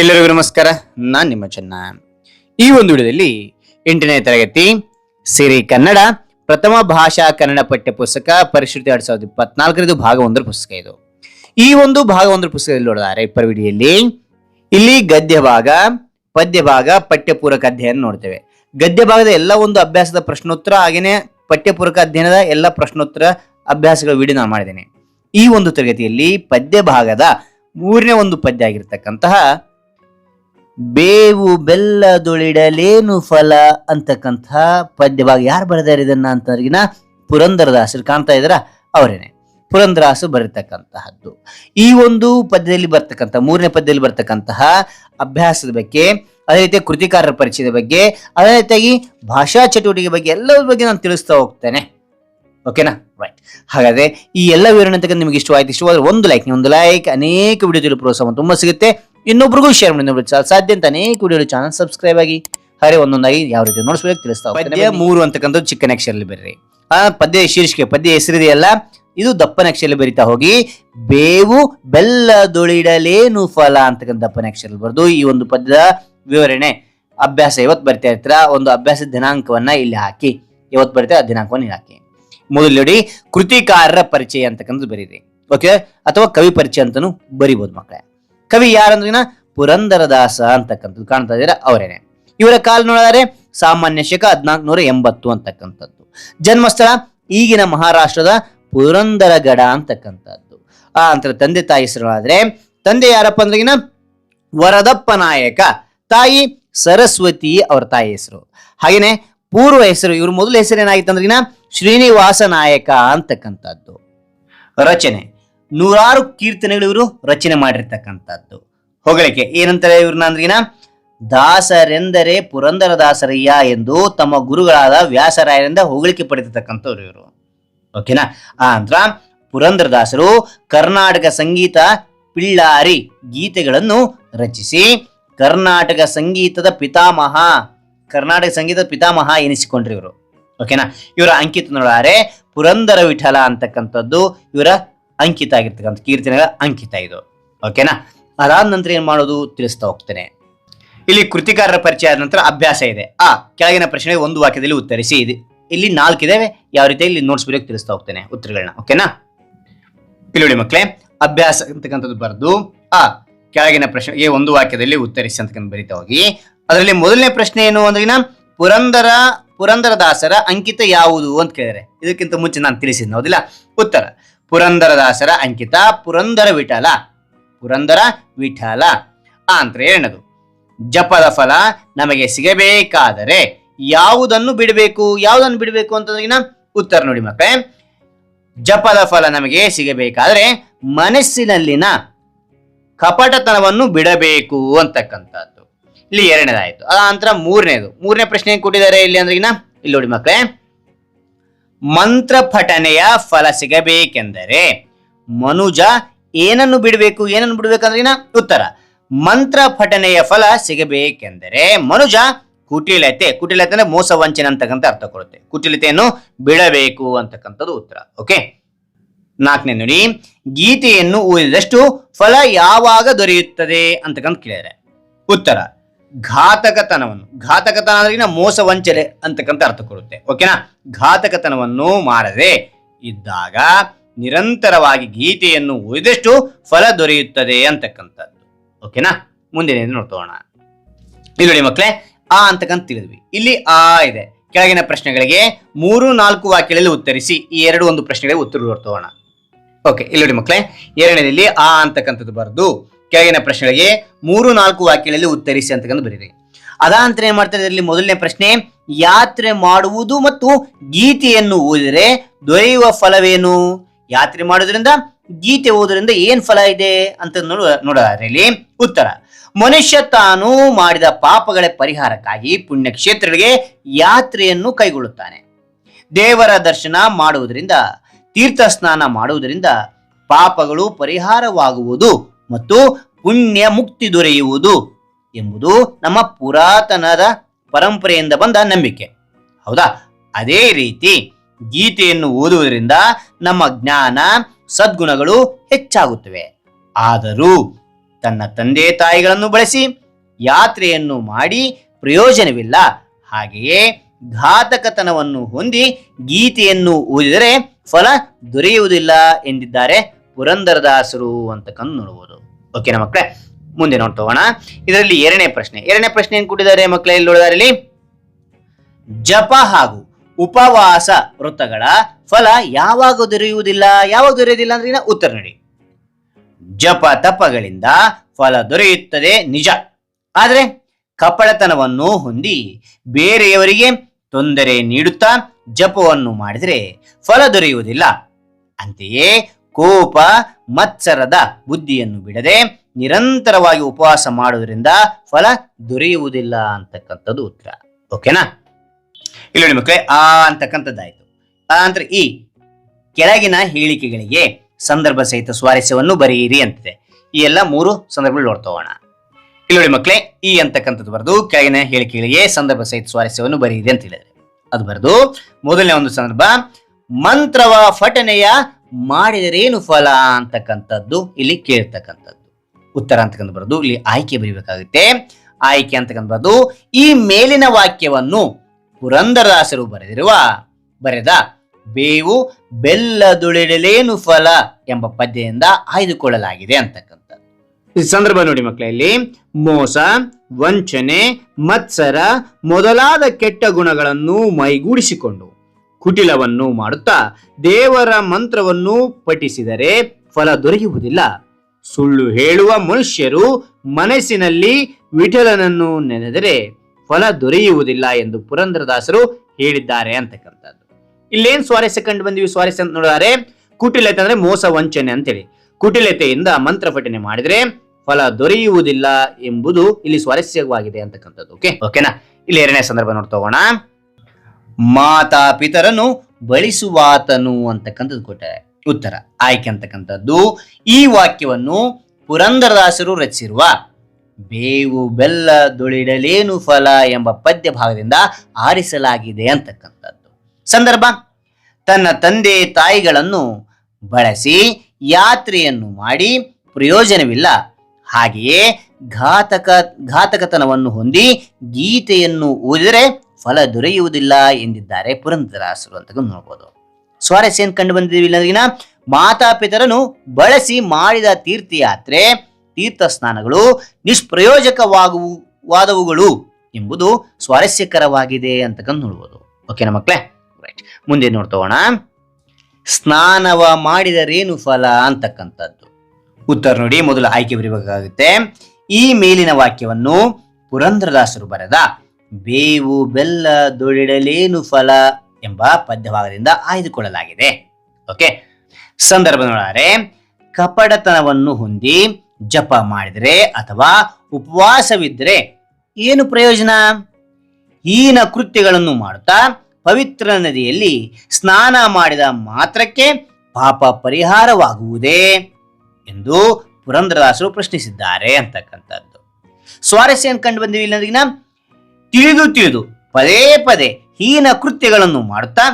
ಎಲ್ಲರಿಗೂ ನಮಸ್ಕಾರ. ನಾನ್ ನಿಮ್ಮ ಚೆನ್ನ. ಈ ಒಂದು ವಿಡಿಯೋದಲ್ಲಿ ಎಂಟನೇ ತರಗತಿ, ಸಿರಿ ಕನ್ನಡ, ಪ್ರಥಮ ಭಾಷಾ ಕನ್ನಡ ಪಠ್ಯ ಪುಸ್ತಕ ಪರಿಶುದ್ಧ ಎರಡ್ ಸಾವಿರದ ಇಪ್ಪತ್ನಾಲ್ಕರದು ಭಾಗ ಒಂದರ ಪುಸ್ತಕ ಇದು. ಈ ಒಂದು ಭಾಗ ಒಂದರ ಪುಸ್ತಕದಲ್ಲಿ ನೋಡಿದಾರೆ ಇಪ್ಪರ ವಿಡಿಯೋಲಿ ಇಲ್ಲಿ ಗದ್ಯ ಭಾಗ, ಪದ್ಯ ಭಾಗ, ಪಠ್ಯಪೂರಕ ಅಧ್ಯಯನ ನೋಡ್ತೇವೆ. ಗದ್ಯ ಭಾಗದ ಎಲ್ಲ ಒಂದು ಅಭ್ಯಾಸದ ಪ್ರಶ್ನೋತ್ತರ ಹಾಗೇನೆ ಪಠ್ಯಪೂರಕ ಅಧ್ಯಯನದ ಎಲ್ಲ ಪ್ರಶ್ನೋತ್ತರ ಅಭ್ಯಾಸಗಳ ವಿಡಿಯೋ ನಾನು ಮಾಡಿದ್ದೇನೆ. ಈ ಒಂದು ತರಗತಿಯಲ್ಲಿ ಪದ್ಯ ಭಾಗದ ಮೂರನೇ ಒಂದು ಪದ್ಯ ಆಗಿರ್ತಕ್ಕಂತಹ ಬೇವು ಬೆಲ್ಲದುಳಿಡಲೇನು ಫಲ ಅಂತಕ್ಕಂಥ ಪದ್ಯವಾಗಿ ಯಾರು ಬರೆದಾರೆ ಇದನ್ನ ಅಂತರ್ಗಿನ ಪುರಂದರದಾಸರು ಕಾಣ್ತಾ ಇದ್ರ ಅವರೇನೆ. ಪುರಂದರಾಸು ಬರೀತಕ್ಕಂತಹದ್ದು ಈ ಒಂದು ಪದ್ಯದಲ್ಲಿ ಬರ್ತಕ್ಕಂಥ, ಮೂರನೇ ಪದ್ಯದಲ್ಲಿ ಬರ್ತಕ್ಕಂತಹ ಅಭ್ಯಾಸದ ಬಗ್ಗೆ, ಅದೇ ರೀತಿ ಕೃತಿಕಾರರ ಪರಿಚಯದ ಬಗ್ಗೆ, ಅದೇ ರೀತಿಯಾಗಿ ಭಾಷಾ ಚಟುವಟಿಕೆ ಬಗ್ಗೆ ಎಲ್ಲರ ಬಗ್ಗೆ ನಾನು ತಿಳಿಸ್ತಾ ಹೋಗ್ತೇನೆ. ಓಕೆನಾ ರೈಟ್ ಹಾಗಾದ್ರೆ ಈ ಎಲ್ಲ ವಿವರಣೆ ಅಂತಕ್ಕಂಥ ನಿಮಗೆ ಇಷ್ಟವಾದ್ರೆ ಒಂದು ಲೈಕ್ ಒಂದು ಲೈಕ್ ಅನೇಕ ವಿಡಿಯೋದಲ್ಲಿ ಪ್ರೋತ್ಸಾಹ ತುಂಬಾ ಸಿಗುತ್ತೆ. ಇನ್ನೊಬ್ರಿಗೂ ಶೇರ್ ಮಾಡಿ ಸಾಧ್ಯ ಅಂತ ಅನೇಕ ವಿಡಿಯೋ ಚಾನಲ್ ಸಬ್ಸ್ಕ್ರೈಬ್ ಆಗಿ ಹಾಗೆ ಒಂದೊಂದಾಗಿ ಯಾವ ರೀತಿ ನೋಡಿಸ್ಬೇಕು ತಿಳಿಸ್ತಾ. ಪದ್ಯ ಮೂರು ಅಂತಕ್ಕಂಥದ್ದು ಚಿಕ್ಕ ಅಕ್ಷರಲ್ಲಿ ಬರ್ರಿ. ಆ ಪದ್ಯ ಶೀರ್ಷಿಕೆ ಪದ್ಯ ಹೆಸರಿದೆಯಲ್ಲ ಇದು ದಪ್ಪನ ಅಕ್ಷರಲ್ಲಿ ಬರಿತಾ ಹೋಗಿ ಬೇವು ಬೆಲ್ಲದೊಳಿಡಲೇನು ಫಲ ಅಂತಕ್ಕಂಥ ದಪ್ಪನ ಅಕ್ಷರಲ್ಲಿ ಬರೆದು ಈ ಒಂದು ಪದ್ಯದ ವಿವರಣೆ ಅಭ್ಯಾಸ ಇವತ್ತು ಬರ್ತಾ ಇರ್ತೀರ ಒಂದು ಅಭ್ಯಾಸ ದಿನಾಂಕವನ್ನ ಇಲ್ಲಿ ಹಾಕಿ. ಇವತ್ತು ಬರ್ತಾ ಆ ದಿನಾಂಕವನ್ನು ಇಲ್ಲಿ ಹಾಕಿ. ಮೊದಲು ನೋಡಿ ಕೃತಿಕಾರರ ಪರಿಚಯ ಅಂತಕ್ಕಂಥದ್ದು ಬರೀರಿ. ಓಕೆ ಅಥವಾ ಕವಿ ಪರಿಚಯ ಅಂತಾನು ಬರಿಬೋದು ಮಕ್ಕಳೇ. ಕವಿ ಯಾರಂದ್ರಿನ ಪುರಂದರದಾಸ ಅಂತಕ್ಕಂಥದ್ದು ಕಾಣ್ತಾ ಇದ್ದೀರಾ ಅವರೇನೆ. ಇವರ ಕಾಲ ನೋಡಿದರೆ ಸಾಮಾನ್ಯ ಶಕ ಹದಿನಾಲ್ಕುನೂರ ಎಂಬತ್ತು ಅಂತಕ್ಕಂಥದ್ದು. ಜನ್ಮಸ್ಥಳ ಈಗಿನ ಮಹಾರಾಷ್ಟ್ರದ ಪುರಂದರಗಡ ಅಂತಕ್ಕಂಥದ್ದು. ಆ ನಂತರ ತಂದೆ ತಾಯಿ ಹೆಸರು ಆದ್ರೆ ತಂದೆ ಯಾರಪ್ಪ ಅಂದ್ರೆ ವರದಪ್ಪ ನಾಯಕ, ತಾಯಿ ಸರಸ್ವತಿ ಅವರ ತಾಯಿ ಹೆಸರು. ಹಾಗೇನೆ ಪೂರ್ವ ಹೆಸರು ಇವ್ರ ಮೊದಲ ಹೆಸರು ಏನಾಗಿತ್ತು ಅಂದ್ರೆ ಶ್ರೀನಿವಾಸ ನಾಯಕ ಅಂತಕ್ಕಂಥದ್ದು. ರಚನೆ. ನೂರಾರು ಕೀರ್ತನೆಗಳು ಇವರು ರಚನೆ ಮಾಡಿರ್ತಕ್ಕಂಥದ್ದು. ಹೊಗಳಿಕೆ. ಏನಂತಾರೆ ಇವ್ರನ್ನ ಅಂದ್ರಿಗಿನ ದಾಸರೆಂದರೆ ಪುರಂದರ ದಾಸರಯ್ಯ ಎಂದು ತಮ್ಮ ಗುರುಗಳಾದ ವ್ಯಾಸರಾಯರಿಂದ ಹೊಗಳಿಕೆ ಪಡೆದಿರ್ತಕ್ಕಂಥವ್ರು ಇವರು. ಓಕೆನಾ ಆ ನಂತರ ಪುರಂದರದಾಸರು ಕರ್ನಾಟಕ ಸಂಗೀತ ಪಿಳ್ಳಾರಿ ಗೀತೆಗಳನ್ನು ರಚಿಸಿ ಕರ್ನಾಟಕ ಸಂಗೀತದ ಪಿತಾಮಹ, ಕರ್ನಾಟಕ ಸಂಗೀತದ ಪಿತಾಮಹ ಎನಿಸಿಕೊಂಡ್ರು ಇವರು. ಓಕೆನಾ ಇವರ ಅಂಕಿತ ನೋಡಾರೆ, ಪುರಂದರ ವಿಠಲ ಅಂತಕ್ಕಂಥದ್ದು ಇವರ ಅಂಕಿತ ಆಗಿರ್ತಕ್ಕಂಥ ಕೀರ್ತನೆಗಳ ಅಂಕಿತ ಇದು. ಓಕೆನಾ ಅದಾದ ನಂತರ ಏನ್ ಮಾಡೋದು? ತಿಳಿಸ್ತಾ ಹೋಗ್ತೇನೆ. ಇಲ್ಲಿ ಕೃತಿಕಾರರ ಪರಿಚಯ ಆದ ನಂತರ ಅಭ್ಯಾಸ ಇದೆ. ಆ, ಕೆಳಗಿನ ಪ್ರಶ್ನೆಗೆ ಒಂದು ವಾಕ್ಯದಲ್ಲಿ ಉತ್ತರಿಸಿ. ಇದೆ ಇಲ್ಲಿ ನಾಲ್ಕು ಇದಾವೆ. ಯಾವ ರೀತಿ ಇಲ್ಲಿ ನೋಟ್ಸ್ ಬರೆಯೋಕೆ ತಿಳಿಸ್ತಾ ಹೋಗ್ತೇನೆ ಉತ್ತರಗಳನ್ನ. ಓಕೆನಾ ಇಲ್ಲಿ ಮಕ್ಕಳೇ ಅಭ್ಯಾಸ ಅಂತಕ್ಕಂಥದ್ದು ಬರೆದು, ಆ, ಕೆಳಗಿನ ಪ್ರಶ್ನೆಗೆ ಒಂದು ವಾಕ್ಯದಲ್ಲಿ ಉತ್ತರಿಸಿ ಅಂತಕ್ಕಂಥ ಬರಿತಾ ಹೋಗಿ. ಅದರಲ್ಲಿ ಮೊದಲನೇ ಪ್ರಶ್ನೆ ಏನು ಅಂದ್ರೆ ಪುರಂದರ, ಪುರಂದರದಾಸರ ಅಂಕಿತ ಯಾವುದು ಅಂತ ಕೇಳಿದರೆ. ಇದಕ್ಕಿಂತ ಮುಂಚೆ ನಾನು ತಿಳಿಸಿದ್ನ ಹೌದಿಲ್ಲ? ಉತ್ತರ. ಪುರಂದರದಾಸರ ಅಂಕಿತ, ಪುರಂದರ ವಿಠಲ ಪುರಂದರ ವಿಠಲ ಆ ಅಂತ ಏನದು ಜಪದ ಫಲ ನಮಗೆ ಸಿಗಬೇಕಾದರೆ ಯಾವುದನ್ನು ಬಿಡಬೇಕು ಯಾವುದನ್ನು ಬಿಡಬೇಕು ಅಂತಂದ್ರೆ ಉತ್ತರ ನೋಡಿ ಮಕ್ಕಳೇ. ಜಪದ ಫಲ ನಮಗೆ ಸಿಗಬೇಕಾದ್ರೆ ಮನಸ್ಸಿನಲ್ಲಿನ ಕಪಟತನವನ್ನು ಬಿಡಬೇಕು ಅಂತಕ್ಕಂಥದ್ದು. ಇಲ್ಲಿ ಎರಡನೇದಾಯ್ತು. ಅದ ನಂತರ ಮೂರನೇದು. ಮೂರನೇ ಪ್ರಶ್ನೆ ಕೊಟ್ಟಿದ್ದಾರೆ ಇಲ್ಲಿ ಅಂದ್ರೆ ಇಲ್ಲಿ ನೋಡಿ ಮಕ್ಕಳೇ. ಮಂತ್ರ ಪಠನೆಯ ಫಲ ಸಿಗಬೇಕೆಂದರೆ ಮನುಜ ಏನನ್ನು ಬಿಡಬೇಕು, ಏನನ್ನು ಬಿಡಬೇಕಂದ್ರಿನ ಉತ್ತರ. ಮಂತ್ರ ಪಠನೆಯ ಫಲ ಸಿಗಬೇಕೆಂದರೆ ಮನುಜ ಕುಟಿಲತೆ ಕುಟಿಲತೆ ಅಂದ್ರೆ ಮೋಸ ವಂಚನೆ ಅಂತಕ್ಕಂಥ ಅರ್ಥ ಕೊಡುತ್ತೆ. ಕುಟಿಲತೆಯನ್ನು ಬಿಡಬೇಕು ಅಂತಕ್ಕಂಥದ್ದು ಉತ್ತರ. ಓಕೆ ನಾಲ್ಕನೇ ನೋಡಿ, ಗೀತೆಯನ್ನು ಓದಿದಷ್ಟು ಫಲ ಯಾವಾಗ ದೊರೆಯುತ್ತದೆ ಅಂತಕ್ಕಂಥ ಕೇಳಿದರೆ ಉತ್ತರ. ಘಾತಕತನವನ್ನು. ಘಾತಕತನ ಅಂದ್ರೆ ಮೋಸ ವಂಚನೆ ಅಂತಕ್ಕಂಥ ಅರ್ಥ ಕೊಡುತ್ತೆ. ಓಕೆನಾ? ಘಾತಕತನವನ್ನು ಮಾಡದೆ ಇದ್ದಾಗ ನಿರಂತರವಾಗಿ ಗೀತೆಯನ್ನು ಉಳಿದಷ್ಟು ಫಲ ದೊರೆಯುತ್ತದೆ ಅಂತಕ್ಕಂಥದ್ದು. ಓಕೆನಾ? ಮುಂದಿನ ನೋಡ್ತೋಣ ಇಲ್ಲಿ ನೋಡಿ ಮಕ್ಕಳೇ, ಆ ಅಂತಕ್ಕಂತ ತಿಳಿದ್ವಿ. ಇಲ್ಲಿ ಆ ಇದೆ. ಕೆಳಗಿನ ಪ್ರಶ್ನೆಗಳಿಗೆ ಮೂರು, ನಾಲ್ಕು ವಾಕ್ಯಗಳಲ್ಲಿ ಉತ್ತರಿಸಿ ಈ ಎರಡು ಒಂದು ಪ್ರಶ್ನೆಗಳಿಗೆ ಉತ್ತರ ನೋಡ್ತೋಣ ಓಕೆ, ಇಲ್ಲಿ ನೋಡಿ ಮಕ್ಕಳೇ, ಎರಡನೇದಲ್ಲಿ ಆ ಅಂತಕ್ಕಂಥದ್ದು ಬರೆದು ಕೆಳಗಿನ ಪ್ರಶ್ನೆಗಳಿಗೆ ಮೂರು ನಾಲ್ಕು ವಾಕ್ಯಗಳಲ್ಲಿ ಉತ್ತರಿಸಿ ಅಂತಕ್ಕಂಥ ಬರೀರಿ. ಅದಾನಂತರ ಏನ್ ಮಾಡ್ತಾರೆ ಇದರಲ್ಲಿ ಮೊದಲನೇ ಪ್ರಶ್ನೆ, ಯಾತ್ರೆ ಮಾಡುವುದು ಮತ್ತು ಗೀತೆಯನ್ನು ಓದಿದರೆ ದೊರೆಯುವ ಫಲವೇನು? ಯಾತ್ರೆ ಮಾಡೋದ್ರಿಂದ ಗೀತೆ ಓದೋದ್ರಿಂದ ಏನ್ ಫಲ ಇದೆ ಅಂತ ನೋಡ ನೋಡೋದಾದ್ರೆ ಇಲ್ಲಿ ಉತ್ತರ. ಮನುಷ್ಯ ತಾನು ಮಾಡಿದ ಪಾಪಗಳ ಪರಿಹಾರಕ್ಕಾಗಿ ಪುಣ್ಯಕ್ಷೇತ್ರಗಳಿಗೆ ಯಾತ್ರೆಯನ್ನು ಕೈಗೊಳ್ಳುತ್ತಾನೆ. ದೇವರ ದರ್ಶನ ಮಾಡುವುದರಿಂದ, ತೀರ್ಥ ಸ್ನಾನ ಮಾಡುವುದರಿಂದ ಪಾಪಗಳು ಪರಿಹಾರವಾಗುವುದು ಮತ್ತು ಪುಣ್ಯ ಮುಕ್ತಿ ದೊರೆಯುವುದು ಎಂಬುದು ನಮ್ಮ ಪುರಾತನದ ಪರಂಪರೆಯಿಂದ ಬಂದ ನಂಬಿಕೆ. ಹೌದಾ? ಅದೇ ರೀತಿ ಗೀತೆಯನ್ನು ಓದುವುದರಿಂದ ನಮ್ಮ ಜ್ಞಾನ, ಸದ್ಗುಣಗಳು ಹೆಚ್ಚಾಗುತ್ತವೆ. ಆದರೂ ತನ್ನ ತಂದೆ ತಾಯಿಗಳನ್ನು ಬಳಸಿ ಯಾತ್ರೆಯನ್ನು ಮಾಡಿ ಪ್ರಯೋಜನವಿಲ್ಲ. ಹಾಗೆಯೇ ಘಾತಕತನವನ್ನು ಹೊಂದಿ ಗೀತೆಯನ್ನು ಓದಿದರೆ ಫಲ ದೊರೆಯುವುದಿಲ್ಲ ಎಂದಿದ್ದಾರೆ ಪುರಂದರದಾಸರು ಅಂತಕ್ಕಂದು ನೋಡಬಹುದು ಓಕೆನಾ ಮಕ್ಕಳೇ ಮುಂದೆ ನೋಡ್ತೋಗೋಣ ಇದರಲ್ಲಿ ಎರಡನೇ ಪ್ರಶ್ನೆ. ಎರಡನೇ ಪ್ರಶ್ನೆ ಏನ್ ಕೊಟ್ಟಿದ್ದಾರೆ ಮಕ್ಕಳೇ ಇಲ್ಲಿ ನೋಡಿದಾರೆ ಇಲ್ಲಿ ಜಪ ಹಾಗೂ ಉಪವಾಸ ವೃತ್ತಗಳ ಫಲ ಯಾವಾಗ ದೊರೆಯುವುದಿಲ್ಲ? ಯಾವಾಗ ದೊರೆಯುವುದಿಲ್ಲ ಅಂದ್ರೆ ಉತ್ತರ ನೋಡಿ. ಜಪ ತಪಗಳಿಂದ ಫಲ ದೊರೆಯುತ್ತದೆ, ನಿಜ. ಆದರೆ ಕಪಳತನವನ್ನು ಹೊಂದಿ ಬೇರೆಯವರಿಗೆ ತೊಂದರೆ ನೀಡುತ್ತಾ ಜಪವನ್ನು ಮಾಡಿದರೆ ಫಲ ದೊರೆಯುವುದಿಲ್ಲ. ಅಂತೆಯೇ ಕೋಪ, ಮತ್ಸರದ ಬುದ್ಧಿಯನ್ನು ಬಿಡದೆ ನಿರಂತರವಾಗಿ ಉಪವಾಸ ಮಾಡುವುದರಿಂದ ಫಲ ದೊರೆಯುವುದಿಲ್ಲ ಅಂತಕ್ಕಂಥದ್ದು ಉತ್ತರ. ಓಕೆನಾ? ಇಲ್ಲಿ ಮಕ್ಕಳೇ, ಆ ಅಂತಕ್ಕಂಥದ್ದಾಯ್ತು. ಆ ಅಂದ್ರೆ ಈ ಕೆಳಗಿನ ಹೇಳಿಕೆಗಳಿಗೆ ಸಂದರ್ಭ ಸಹಿತ ಸ್ವಾರಸ್ಯವನ್ನು ಬರೆಯಿರಿ ಅಂತಿದೆ. ಈ ಎಲ್ಲ ಮೂರು ಸಂದರ್ಭಗಳು ನೋಡ್ತೋಣ ಇಲ್ಲಿ ನೋಡಿ ಮಕ್ಕಳೇ, ಈ ಅಂತಕ್ಕಂಥದ್ದು ಬರೆದು ಕೆಳಗಿನ ಹೇಳಿಕೆಗಳಿಗೆ ಸಂದರ್ಭ ಸಹಿತ ಸ್ವಾರಸ್ಯವನ್ನು ಬರೆಯಿರಿ ಅಂತ ಹೇಳಿದ್ರೆ ಅದು ಬರೆದು, ಮೊದಲನೇ ಒಂದು ಸಂದರ್ಭ, ಮಂತ್ರವ ಪಠನೆಯ ಮಾಡಿದರೇನು ಫಲ ಅಂತಕ್ಕಂಥದ್ದು ಇಲ್ಲಿ ಕೇಳ್ತಕ್ಕಂಥದ್ದು. ಉತ್ತರ ಅಂತಕ್ಕಂಥ ಬರೋದು, ಇಲ್ಲಿ ಆಯ್ಕೆ ಬರೀಬೇಕಾಗುತ್ತೆ. ಆಯ್ಕೆ ಅಂತಕ್ಕಂಥ ಬರೋದು, ಈ ಮೇಲಿನ ವಾಕ್ಯವನ್ನು ಪುರಂದರದಾಸರು ಬರೆದಿರುವ, ಬರೆದ ಬೇವು ಬೆಲ್ಲದುಳಿಡಲೇನು ಫಲ ಎಂಬ ಪದ್ಯದಿಂದ ಆಯ್ದುಕೊಳ್ಳಲಾಗಿದೆ ಅಂತಕ್ಕಂಥದ್ದು. ಈ ಸಂದರ್ಭ ನೋಡಿ ಮಕ್ಕಳಲ್ಲಿ ಮೋಸ, ವಂಚನೆ, ಮತ್ಸರ ಮೊದಲಾದ ಕೆಟ್ಟ ಗುಣಗಳನ್ನು ಮೈಗೂಡಿಸಿಕೊಂಡು ಕುಟಿಲವನ್ನು ಮಾಡುತ್ತಾ ದೇವರ ಮಂತ್ರವನ್ನು ಪಠಿಸಿದರೆ ಫಲ ದೊರೆಯುವುದಿಲ್ಲ. ಸುಳ್ಳು ಹೇಳುವ ಮನುಷ್ಯರು ಮನಸ್ಸಿನಲ್ಲಿ ವಿಠಲನನ್ನು ನೆನೆದರೆ ಫಲ ದೊರೆಯುವುದಿಲ್ಲ ಎಂದು ಪುರಂದರದಾಸರು ಹೇಳಿದ್ದಾರೆ ಅಂತಕ್ಕಂಥದ್ದು. ಇಲ್ಲೇನ್ ಸ್ವಾರಸ್ಯ ಕಂಡು ಬಂದಿವಿ ಸ್ವಾರಸ್ಯ ಅಂತ ನೋಡಿದರೆ ಕುಟಿಲತೆ ಅಂದ್ರೆ ಮೋಸ ವಂಚನೆ ಅಂತೇಳಿ. ಕುಟಿಲತೆಯಿಂದ ಮಂತ್ರ ಪಠನೆ ಮಾಡಿದ್ರೆ ಫಲ ದೊರೆಯುವುದಿಲ್ಲ ಎಂಬುದು ಇಲ್ಲಿ ಸ್ವಾರಸ್ಯವಾಗಿದೆ ಅಂತಕ್ಕಂಥದ್ದು ಓಕೆ ಓಕೆನಾ ಇಲ್ಲಿ ಎರಡನೇ ಸಂದರ್ಭ ನೋಡ್ತೋಗೋಣ ಮಾತಾ ಪಿತರನು ಬಳಿಸುವಾತನು ಅಂತಕ್ಕಂಥದ್ದು ಕೊಟ್ಟಾರೆ. ಉತ್ತರ, ಆಯ್ಕೆ ಅಂತಕ್ಕಂಥದ್ದು. ಈ ವಾಕ್ಯವನ್ನು ಪುರಂದರದಾಸರು ರಚಿಸಿರುವ ಬೇವು ಬೆಲ್ಲ ದುಳಿಡಲೇನು ಫಲ ಎಂಬ ಪದ್ಯ ಭಾಗದಿಂದ ಆರಿಸಲಾಗಿದೆ ಅಂತಕ್ಕಂಥದ್ದು. ಸಂದರ್ಭ, ತನ್ನ ತಂದೆ ತಾಯಿಗಳನ್ನು ಬಳಸಿ ಯಾತ್ರೆಯನ್ನು ಮಾಡಿ ಪ್ರಯೋಜನವಿಲ್ಲ. ಹಾಗೆಯೇ ಘಾತಕ, ಘಾತಕತನವನ್ನು ಹೊಂದಿ ಗೀತೆಯನ್ನು ಓದಿದರೆ ಫಲ ದೊರೆಯುವುದಿಲ್ಲ ಎಂದಿದ್ದಾರೆ ಪುರಂದರಾಸರು ಅಂತ ನೋಡ್ಬೋದು. ಸ್ವಾರಸ್ಯ ಏನ್ ಕಂಡು ಬಂದಿದ್ದೀವಿ ಮಾತಾಪಿತರನ್ನು ಬಳಸಿ ಮಾಡಿದ ತೀರ್ಥಯಾತ್ರೆ ತೀರ್ಥ ಸ್ನಾನಗಳು ನಿಷ್ಪ್ರಯೋಜಕವಾಗುವಾದವುಗಳು ಎಂಬುದು ಸ್ವಾರಸ್ಯಕರವಾಗಿದೆ ಅಂತಕ್ಕಂದು ನೋಡ್ಬೋದು. ಓಕೆನಾ ಮಕ್ಕಳೇ ರೈಟ್ ಮುಂದೆ ನೋಡ್ತೋಣ. ಸ್ನಾನವ ಮಾಡಿದರೇನು ಫಲ ಅಂತಕ್ಕಂಥದ್ದು? ಉತ್ತರ ನೋಡಿ, ಮೊದಲು ಆಯ್ಕೆ ಬರೀಬೇಕಾಗುತ್ತೆ. ಈ ಮೇಲಿನ ವಾಕ್ಯವನ್ನು ಪುರಂದ್ರದಾಸರು ಬರೆದ ಬೇವು ಬೆಲ್ಲ ದೊಡಿಡಲೇನು ಫಲ ಎಂಬ ಪದ್ಯಭಾಗದಿಂದ ಆಯ್ದುಕೊಳ್ಳಲಾಗಿದೆ. ಓಕೆ ಸಂದರ್ಭ ನೋಡಿದರೆ ಕಪಡತನವನ್ನು ಹೊಂದಿ ಜಪ ಮಾಡಿದರೆ ಅಥವಾ ಉಪವಾಸವಿದ್ದರೆ ಏನು ಪ್ರಯೋಜನ? ಹೀನ ಕೃತ್ಯಗಳನ್ನು ಮಾಡುತ್ತಾ ಪವಿತ್ರ ನದಿಯಲ್ಲಿ ಸ್ನಾನ ಮಾಡಿದ ಮಾತ್ರಕ್ಕೆ ಪಾಪ ಪರಿಹಾರವಾಗುವುದೇ ಎಂದು ಪುರಂದ್ರದಾಸರು ಪ್ರಶ್ನಿಸಿದ್ದಾರೆ ಅಂತಕ್ಕಂಥದ್ದು. ಸ್ವಾರಸ್ಯ ಏನ್ ಕಂಡು ಬಂದಿವಿ ಇಲ್ಲಂದ್ರಿಗಿನ ತಿಳಿದು ತಿಳಿದು ಪದೇ ಪದೇ ಹೀನ ಕೃತ್ಯಗಳನ್ನು ಮಾಡುತ್ತಾ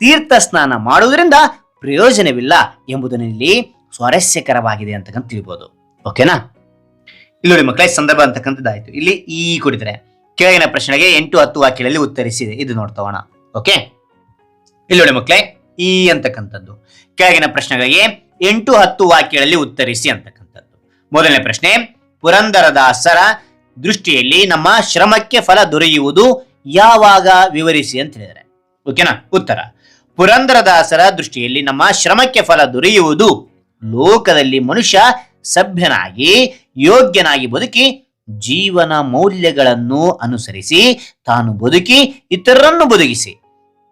ತೀರ್ಥ ಸ್ನಾನ ಮಾಡುವುದರಿಂದ ಪ್ರಯೋಜನವಿಲ್ಲ ಎಂಬುದನ್ನು ಇಲ್ಲಿ ಸ್ವಾರಸ್ಯಕರವಾಗಿದೆ ಅಂತಕ್ಕಂಥ ತಿಳಿಬಹುದು ಓಕೆನಾ? ಇಲ್ಲಿ ನೋಡಿ ಮಕ್ಕಳೇ ಸಂದರ್ಭ ಅಂತಕ್ಕಂಥದ್ದಾಯ್ತು. ಇಲ್ಲಿ ಈ ಕೊಡಿದರೆ. ಕೆಳಗಿನ ಪ್ರಶ್ನೆಗೆ ಎಂಟು, ಹತ್ತು ವಾಕ್ಯಗಳಲ್ಲಿ ಉತ್ತರಿಸಿದೆ. ಇದು ನೋಡ್ತೋಣ ಓಕೆ? ಇಲ್ಲಿ ನೋಡಿ ಮಕ್ಕಳೇ, ಈ ಅಂತಕ್ಕಂಥದ್ದು. ಕೆಳಗಿನ ಪ್ರಶ್ನೆಗಳಿಗೆ ಎಂಟು, ಹತ್ತು ವಾಕ್ಯಗಳಲ್ಲಿ ಉತ್ತರಿಸಿ ಅಂತಕ್ಕಂಥದ್ದು. ಮೊದಲನೇ ಪ್ರಶ್ನೆ, ಪುರಂದರದಾಸರ ದೃಷ್ಟಿಯಲ್ಲಿ ನಮ್ಮ ಶ್ರಮಕ್ಕೆ ಫಲ ದೊರೆಯುವುದು ಯಾವಾಗ ವಿವರಿಸಿ ಅಂತ ಹೇಳಿದರೆ. ಓಕೆನಾ ಉತ್ತರ. ಪುರಂದರದಾಸರ ದೃಷ್ಟಿಯಲ್ಲಿ ನಮ್ಮ ಶ್ರಮಕ್ಕೆ ಫಲ ದೊರೆಯುವುದು ಲೋಕದಲ್ಲಿ ಮನುಷ್ಯ ಸಭ್ಯನಾಗಿ, ಯೋಗ್ಯನಾಗಿ ಬದುಕಿ, ಜೀವನ ಮೌಲ್ಯಗಳನ್ನು ಅನುಸರಿಸಿ, ತಾನು ಬದುಕಿ, ಇತರರನ್ನು ಬದುಕಿಸಿ,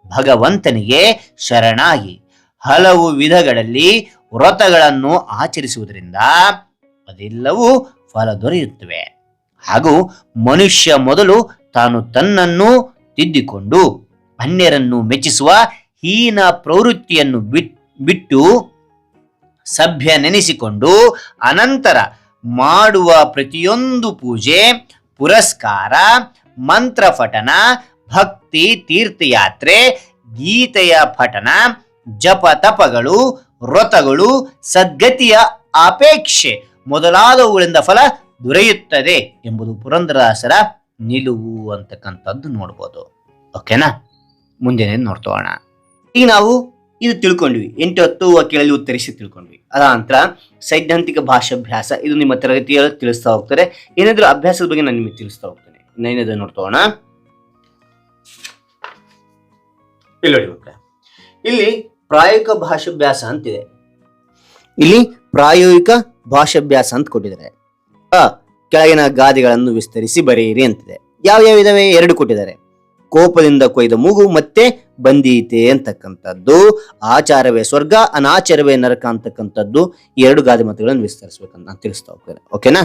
ಭಗವಂತನಿಗೆ ಶರಣಾಗಿ, ಹಲವು ವಿಧಗಳಲ್ಲಿ ವ್ರತಗಳನ್ನು ಆಚರಿಸುವುದರಿಂದ ಅದೆಲ್ಲವೂ ಫಲ ದೊರೆಯುತ್ತವೆ. ಹಾಗೂ ಮನುಷ್ಯ ಮೊದಲು ತಾನು ತನ್ನನ್ನು ತಿದ್ದಿಕೊಂಡು ಅನ್ಯರನ್ನು ಮೆಚ್ಚಿಸುವ ಹೀನ ಪ್ರವೃತ್ತಿಯನ್ನು ಬಿಟ್- ಬಿಟ್ಟು ಸಭ್ಯ ನೆನೆಸಿಕೊಂಡು ಅನಂತರ ಮಾಡುವ ಪ್ರತಿಯೊಂದು ಪೂಜೆ, ಪುರಸ್ಕಾರ ಮಂತ್ರ ಪಠನ ಭಕ್ತಿ ತೀರ್ಥಯಾತ್ರೆ, ಗೀತೆಯ ಪಠನ ಜಪ ತಪಗಳು, ವ್ರತಗಳು, ಸದ್ಗತಿಯ ಅಪೇಕ್ಷೆ ಮೊದಲಾದವುಗಳಿಂದ ಫಲ ದೊರೆಯುತ್ತದೆ ಎಂಬುದು ಪುರಂದರದಾಸರ ನಿಲುವು ಅಂತಕ್ಕಂಥದ್ದು ನೋಡ್ಬೋದು. ಓಕೆನಾ? ಮುಂದಿನ ನೋಡ್ತೋಣ. ಈಗ ನಾವು ಇದು ತಿಳ್ಕೊಂಡ್ವಿ. ಎಂಟು ಹತ್ತು ವಾಕ್ಯಗಳಲ್ಲಿ ಉತ್ತರಿಸಿ ತಿಳ್ಕೊಂಡ್ವಿ. ಅದ ನಂತರ ಸೈದ್ಧಾಂತಿಕ ಭಾಷಾಭ್ಯಾಸ, ಇದು ನಿಮ್ಮ ತರಗತಿಯಲ್ಲಿ ತಿಳಿಸ್ತಾ ಹೋಗ್ತಾರೆ. ಏನಾದ್ರೂ ಅಭ್ಯಾಸದ ಬಗ್ಗೆ ನಾನು ನಿಮಗೆ ತಿಳಿಸ್ತಾ ಹೋಗ್ತೇನೆ. ಇನ್ನೇನದು ನೋಡ್ತೋಣ? ಇಲ್ಲಿ ಇಲ್ಲಿ ಪ್ರಾಯೋಗಿಕ ಭಾಷಾಭ್ಯಾಸ ಅಂತಿದೆ. ಇಲ್ಲಿ ಪ್ರಾಯೋಗಿಕ ಭಾಷಾಭ್ಯಾಸ ಅಂತ ಕೊಟ್ಟಿದ್ದಾರೆ. ಕೆಳಗಿನ ಗಾದೆಗಳನ್ನು ವಿಸ್ತರಿಸಿ ಬರೆಯಿರಿ ಅಂತಿದೆ. ಯಾವ ಯಾವ ಇದಾವೆ? ಎರಡು ಕೊಟ್ಟಿದ್ದಾರೆ. ಕೋಪದಿಂದ ಕೊಯ್ದ ಮೂಗು, ಮತ್ತೆ ಬಂದೀತೆ ಅಂತಕ್ಕಂಥದ್ದು. ಆಚಾರವೇ ಸ್ವರ್ಗ, ಅನಾಚಾರವೇ ನರಕ ಅಂತಕ್ಕಂಥದ್ದು. ಎರಡು ಗಾದೆ ಮತಗಳನ್ನು ವಿಸ್ತರಿಸಬೇಕಂತ ನಾನು ತಿಳಿಸ್ತಾ ಹೋಗ್ತೇನೆ. ಓಕೆನಾ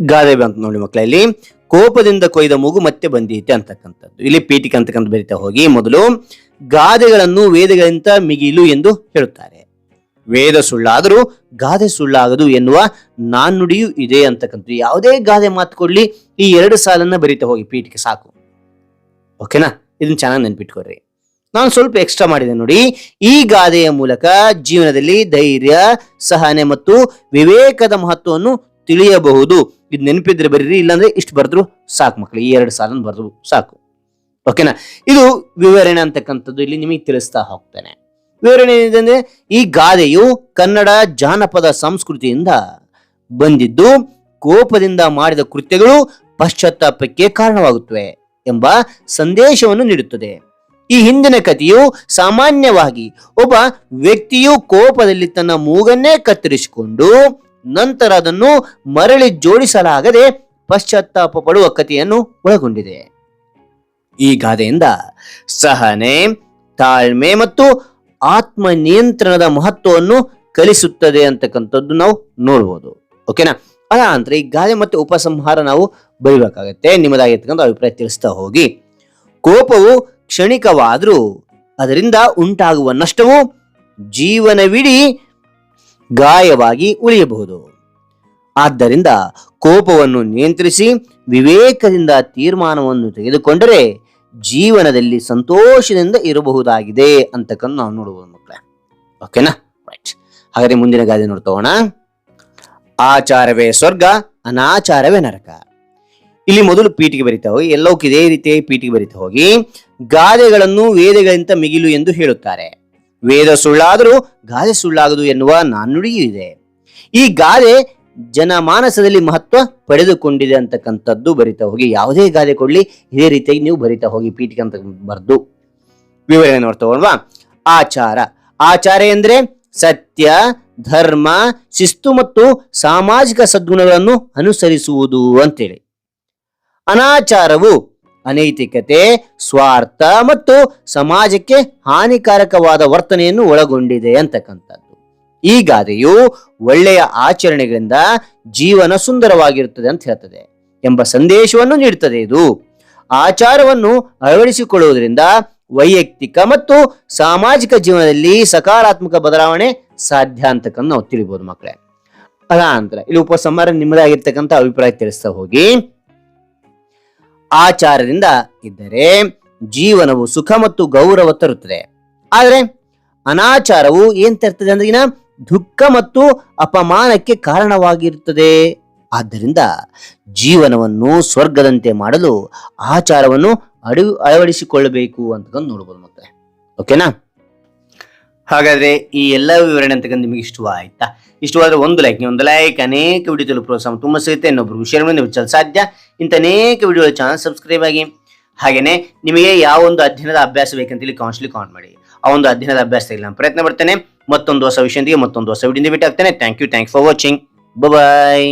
ಗಾದೆ ಅಂತ ನೋಡಿ ಮಕ್ಕಳಲ್ಲಿ ಕೋಪದಿಂದ ಕೊಯ್ದ ಮೂಗು, ಮತ್ತೆ ಬಂದೀತೆ ಅಂತಕ್ಕಂಥದ್ದು. ಇಲ್ಲಿ ಪೀಠಿಕೆ ಅಂತಕ್ಕಂಥ ಬರಿತಾ ಹೋಗಿ ಮೊದಲು ಗಾದೆಗಳನ್ನು ವೇದಗಳಿಂದ ಮಿಗಿಲು ಎಂದು ಹೇಳುತ್ತಾರೆ. ವೇದ ಸುಳ್ಳಾದರೂ ಗಾದೆ ಸುಳ್ಳಾಗದು ಎನ್ನುವ ನಾಣ್ಣುಡಿಯೂ ಇದೆ ಅಂತಕ್ಕಂಥ ಯಾವುದೇ ಗಾದೆ ಮಾತು ಕೊಡ್ಲಿ ಈ ಎರಡು ಸಾಲನ್ನ ಬರೀತಾ ಹೋಗಿ, ಪೀಠಕ್ಕೆ ಸಾಕು. ಓಕೆನಾ? ಇದನ್ನ ಚೆನ್ನಾಗಿ ನೆನ್ಪಿಟ್ಕೊಡ್ರಿ ನಾನು ಸ್ವಲ್ಪ ಎಕ್ಸ್ಟ್ರಾ ಮಾಡಿದೆ ನೋಡಿ. ಈ ಗಾದೆಯ ಮೂಲಕ ಜೀವನದಲ್ಲಿ ಧೈರ್ಯ, ಸಹನೆ ಮತ್ತು ವಿವೇಕದ ಮಹತ್ವವನ್ನು ತಿಳಿಯಬಹುದು. ಇದು ನೆನಪಿದ್ರೆ ಬರೀರಿ, ಇಲ್ಲಾಂದ್ರೆ ಇಷ್ಟು ಬರೆದ್ರು ಸಾಕು ಮಕ್ಕಳು ಈ ಎರಡು ಸಾಲನ್ನು ಬರೆದ್ರು ಸಾಕು. ಓಕೆನಾ? ಇದು ವಿವರಣೆ ಅಂತಕ್ಕಂಥದ್ದು ಇಲ್ಲಿ ನಿಮಗೆ ತಿಳಿಸ್ತಾ ಹೋಗ್ತೇನೆ. ವಿವರಣೆ ಈ ಗಾದೆಯು ಕನ್ನಡ ಜಾನಪದ ಸಂಸ್ಕೃತಿಯಿಂದ ಬಂದಿದ್ದು, ಕೋಪದಿಂದ ಮಾಡಿದ ಕೃತ್ಯಗಳು ಪಶ್ಚಾತ್ತಾಪಕ್ಕೆ ಕಾರಣವಾಗುತ್ತವೆ ಎಂಬ ಸಂದೇಶವನ್ನು ನೀಡುತ್ತದೆ. ಈ ಹಿಂದಿನ ಕಥೆಯು ಸಾಮಾನ್ಯವಾಗಿ ಒಬ್ಬ ವ್ಯಕ್ತಿಯು ಕೋಪದಲ್ಲಿ ತನ್ನ ಮೂಗನ್ನೇ ಕತ್ತರಿಸಿಕೊಂಡು ನಂತರ ಅದನ್ನು ಮರಳಿ ಜೋಡಿಸಲಾಗದೆ ಪಶ್ಚಾತ್ತಾಪ ಪಡುವ ಕಥೆಯನ್ನು ಒಳಗೊಂಡಿದೆ. ಈ ಗಾದೆಯಿಂದ ಸಹನೆ, ತಾಳ್ಮೆ ಮತ್ತು ಆತ್ಮ ನಿಯಂತ್ರಣದ ಮಹತ್ವವನ್ನು ಕಲಿಸುತ್ತದೆ ಅಂತಕ್ಕಂಥದ್ದು ನಾವು ನೋಡ್ಬೋದು. ಓಕೆನಾ? ಅದ ಅಂದ್ರೆ ಈ ಗಾದೆ ಮತ್ತೆ ಉಪಸಂಹಾರ ನಾವು ಬರಿಬೇಕಾಗತ್ತೆ. ನಿಮ್ಮದಾಗಿರ್ತಕ್ಕಂಥ ಅಭಿಪ್ರಾಯ ತಿಳಿಸ್ತಾ ಹೋಗಿ. ಕೋಪವು ಕ್ಷಣಿಕವಾದರೂ ಅದರಿಂದ ಉಂಟಾಗುವ ನಷ್ಟವು ಜೀವನವಿಡೀ ಗಾಯವಾಗಿ ಉಳಿಯಬಹುದು. ಆದ್ದರಿಂದ ಕೋಪವನ್ನು ನಿಯಂತ್ರಿಸಿ ವಿವೇಕದಿಂದ ತೀರ್ಮಾನವನ್ನು ತೆಗೆದುಕೊಂಡರೆ ಜೀವನದಲ್ಲಿ ಸಂತೋಷದಿಂದ ಇರಬಹುದಾಗಿದೆ ಅಂತಕ್ಕಂಥ ನಾವು ನೋಡಬಹುದು ಮಕ್ಕಳೇ. ಓಕೆನಾ ರೈಟ್ ಹಾಗಾದ್ರೆ ಮುಂದಿನ ಗಾದೆ ನೋಡ್ತೋಣ ಆಚಾರವೇ ಸ್ವರ್ಗ, ಅನಾಚಾರವೇ ನರಕ. ಇಲ್ಲಿ ಮೊದಲು ಪೀಠಿಗೆ ಬರಿತಾ ಹೋಗಿ ಎಲ್ಲವಕ್ಕೂ ಇದೇ ರೀತಿ ಪೀಠಿಗೆ ಬರಿತಾ ಹೋಗಿ, ಗಾದೆಗಳನ್ನು ವೇದಗಳಿಂದ ಮಿಗಿಲು ಎಂದು ಹೇಳುತ್ತಾರೆ. ವೇದ ಸುಳ್ಳಾದರೂ ಗಾದೆ ಸುಳ್ಳಾಗದು ಎನ್ನುವ ನಾಣ್ಣುಡಿಯೂ ಇದೆ. ಈ ಗಾದೆ ಜನಮಾನಸದಲ್ಲಿ ಮಹತ್ವ ಪಡೆದುಕೊಂಡಿದೆ ಅಂತಕ್ಕಂಥದ್ದು ಬರಿತಾ ಹೋಗಿ. ಯಾವುದೇ ಗಾದೆ ಕೊಡ್ಲಿ, ಇದೇ ರೀತಿಯಾಗಿ ನೀವು ಬರಿತಾ ಹೋಗಿ ಪೀಠಿಗೆ ಅಂತ ಬರ್ದು ವಿವರಣೆ ನೋಡ್ತಾ ಆಚಾರ. ಆಚಾರ ಎಂದ್ರೆ ಸತ್ಯ, ಧರ್ಮ, ಶಿಸ್ತು ಮತ್ತು ಸಾಮಾಜಿಕ ಸದ್ಗುಣಗಳನ್ನು ಅನುಸರಿಸುವುದು ಅಂತೇಳಿ. ಅನಾಚಾರವು ಅನೈತಿಕತೆ, ಸ್ವಾರ್ಥ ಮತ್ತು ಸಮಾಜಕ್ಕೆ ಹಾನಿಕಾರಕವಾದ ವರ್ತನೆಯನ್ನು ಒಳಗೊಂಡಿದೆ ಅಂತಕ್ಕಂಥದ್ದು. ಈ ಗಾದೆಯು ಒಳ್ಳೆಯ ಆಚರಣೆಗಳಿಂದ ಜೀವನ ಸುಂದರವಾಗಿರುತ್ತದೆ ಅಂತ ಹೇಳ್ತದೆ ಎಂಬ ಸಂದೇಶವನ್ನು ನೀಡುತ್ತದೆ ಇದು. ಆಚಾರವನ್ನು ಅಳವಡಿಸಿಕೊಳ್ಳುವುದರಿಂದ ವೈಯಕ್ತಿಕ ಮತ್ತು ಸಾಮಾಜಿಕ ಜೀವನದಲ್ಲಿ ಸಕಾರಾತ್ಮಕ ಬದಲಾವಣೆ ಸಾಧ್ಯ ಅಂತಕ್ಕಂಥ ನಾವು ತಿಳಿಬಹುದು ಮಕ್ಕಳೇ. ಅದ ನಂತರ ಇಲ್ಲಿ ಉಪಸಂಹಾರ ನಿಮ್ಮದಾಗಿರ್ತಕ್ಕಂಥ ಅಭಿಪ್ರಾಯ ತಿಳಿಸ್ತಾ ಹೋಗಿ. ಆಚಾರದಿಂದ ಇದ್ದರೆ ಜೀವನವು ಸುಖ ಮತ್ತು ಗೌರವ ತರುತ್ತದೆ. ಆದರೆ ಅನಾಚಾರವು ಏನ್ ತರ್ತದೆ ಅಂದ್ರಿನ ದುಃಖ ಮತ್ತು ಅಪಮಾನಕ್ಕೆ ಕಾರಣವಾಗಿರುತ್ತದೆ. ಆದ್ದರಿಂದ ಜೀವನವನ್ನು ಸ್ವರ್ಗದಂತೆ ಮಾಡಲು ಆಚಾರವನ್ನು ಅಡಿ, ಅಳವಡಿಸಿಕೊಳ್ಳಬೇಕು ಅಂತಕ್ಕಂಥ ನೋಡ್ಬೋದು ಮತ್ತೆ. ಓಕೆನಾ? ಹಾಗಾದ್ರೆ ಈ ಎಲ್ಲ ವಿವರಣೆ ಅಂತಕ್ಕಂಥ ನಿಮಗೆ ಇಷ್ಟವಾಯ್ತಾ? ಇಷ್ಟವಾದ್ರೆ ಒಂದು ಲೈಕ್ ಒಂದು ಲೈಕ್ ಅನೇಕ ವಿಡಿಯೋಗಳ ಪ್ರೋತ್ಸಾಹ ತುಂಬ ಸಿಗುತ್ತೆ. ಇನ್ನೊಬ್ರು ವಿಷಯ ನೀವು ಚಲ್ ಸಾಧ್ಯ. ಇಂಥ ಅನೇಕ ವಿಡಿಯೋ ಚಾನಲ್ ಸಬ್ಸ್ಕ್ರೈಬ್ ಆಗಿ. ಹಾಗೇನೆ ನಿಮಗೆ ಯಾವ ಒಂದು ಅಧ್ಯಯನದ ಅಭ್ಯಾಸ ಬೇಕಂತೇಳಿ ಕಾನ್ಸ್ಟ್ಲಿ ಕಾಮೆಂಟ್ ಮಾಡಿ. ಆ ಒಂದು ಅಧ್ಯಯನದ ಅಭ್ಯಾಸದಲ್ಲಿ ನಾನು ಪ್ರಯತ್ನ ಪಡ್ತೇನೆ. ಮತ್ತೊಂದು ಹೊಸ ವಿಷಯದೊಂದಿಗೆ ಮತ್ತೊಂದು ಹೊಸ ವಿಡಿಯೋದಿಂದ ಭೇಟಿ ಆಗ್ತೇನೆ. Thank you thank for watching bye